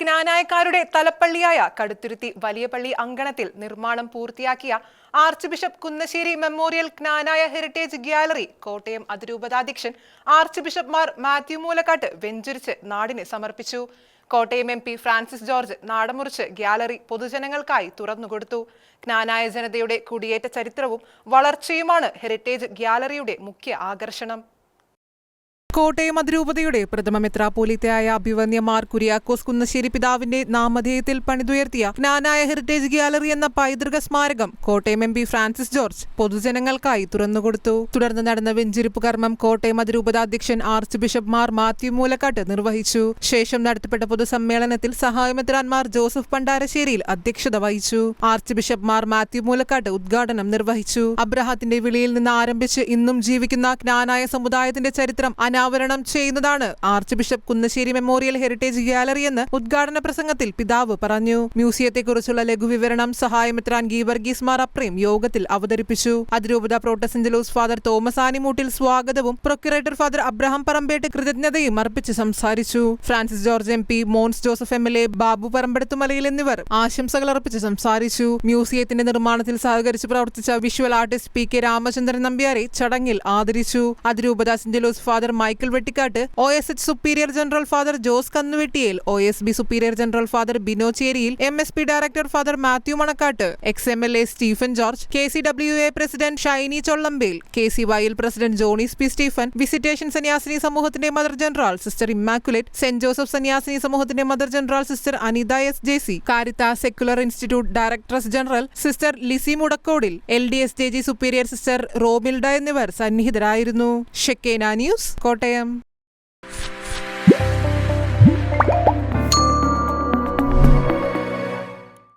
ജ്ഞാനായക്കാരുടെ തലപ്പള്ളിയായ കടുത്തുരുത്തി വലിയപള്ളി അങ്കണത്തിൽ നിർമ്മാണം പൂർത്തിയാക്കിയ arch bishop Kunnassery memorial Knanaya heritage gallery Kottayam അതിരൂപതാധ്യക്ഷൻ arch ബിഷപ്പ്മാർ മാത്യു മൂലക്കാട്ട് വെഞ്ചുരിച്ച് നാടിന് സമർപ്പിച്ചു. Kottayam M P Francis George നാടമുറിച്ച് ഗ്യാലറി പൊതുജനങ്ങൾക്കായി തുറന്നുകൊടുത്തു. ജ്ഞാനായ ജനതയുടെ കുടിയേറ്റ ചരിത്രവും വളർച്ചയുമാണ് ഹെറിറ്റേജ് ഗ്യാലറിയുടെ മുഖ്യ ആകർഷണം. കോട്ടയം അതിരൂപതയുടെ പ്രഥമ മെത്രാപോലിത്തയായ അഭിവന്യ മാർ കുര്യാക്കോസ് കുന്നശ്ശേരി പിതാവിന്റെ നാമധേയത്തിൽ പണിതുയർത്തിയ ജ്ഞാനായ ഹെറിറ്റേജ് ഗ്യാലറി എന്ന പൈതൃക സ്മാരകം Kottayam M P Francis George പൊതുജനങ്ങൾക്കായി തുറന്നുകൊടുത്തു. തുടർന്ന് നടന്ന വെഞ്ചിരിപ്പ് കർമ്മം കോട്ടയം അതിരൂപത അധ്യക്ഷൻ ആർച്ച് ബിഷപ്പ് മാർ മാത്യു മൂലക്കാട്ട് നിർവഹിച്ചു. ശേഷം നടത്തപ്പെട്ട പൊതുസമ്മേളനത്തിൽ സഹായമെത്രാൻമാർ ജോസഫ് പണ്ടാരശ്ശേരിയിൽ അധ്യക്ഷത വഹിച്ചു. ആർച്ച് ബിഷപ്പ് മാർ മാത്യു മൂലക്കാട്ട് ഉദ്ഘാടനം നിർവഹിച്ചു. അബ്രഹാത്തിന്റെ വിളിയിൽ നിന്ന് ആരംഭിച്ച് ഇന്നും ജീവിക്കുന്ന ജ്ഞാനായ സമുദായത്തിന്റെ ചരിത്രം അനാവരണം ചെയ്യുന്നതാണ് archbishop Kunnassery memorial heritage gallery എന്ന് ഉദ്ഘാടന പ്രസംഗത്തിൽ പിതാവ് പറഞ്ഞു. മ്യൂസിയത്തെക്കുറിച്ചുള്ള ലഘുവിവരണം സഹായമെത്രാൻ ഗീവർഗീസ് മാർ അപ്രേം യോഗത്തിൽ അവതരിപ്പിച്ചു. അതിരൂപത പ്രോട്ടസെഞ്ചലോസ് ഫാദർ തോമസ് ആനിമൂട്ടിൽ സ്വാഗതവും പ്രൊക്യുറേറ്റർ ഫാദർ അബ്രഹാം പറമ്പേട്ട് കൃതജ്ഞതയും അർപ്പിച്ച് സംസാരിച്ചു. Francis George M P Mons Joseph M L A Babu Parampeduthumalayil എന്നിവർ ആശംസകൾ അർപ്പിച്ച് സംസാരിച്ചു. മ്യൂസിയത്തിന്റെ നിർമ്മാണത്തിൽ സഹകരിച്ച് പ്രവർത്തിച്ച visual artist P K Ramachandran നമ്പ്യാരെ ചടങ്ങിൽ ആദരിച്ചു. അതിരൂപത saint loose father Michael Vettikkattu O S H superior general father Jose Kannuvettiyel O S B superior general father Bino Cheriyil M S P director father Mathew Manakkattu ex M L A Stephen George K C W A president Shiny Chollampel K C while president Jonees P Stephen visitation സന്യാസിനി സമൂഹത്തിന്റെ mother general sister Immaculate saint Joseph സന്യാസിനി സമൂഹത്തിന്റെ mother general sister Anitha S J C കാരിത്ത secular institute directress general sister Lizzy Mudakkodil L D S J G superior sister Romilda എന്നിവർ സന്നിഹിതരായിരുന്നു. ഷെക്കേന news Kottayam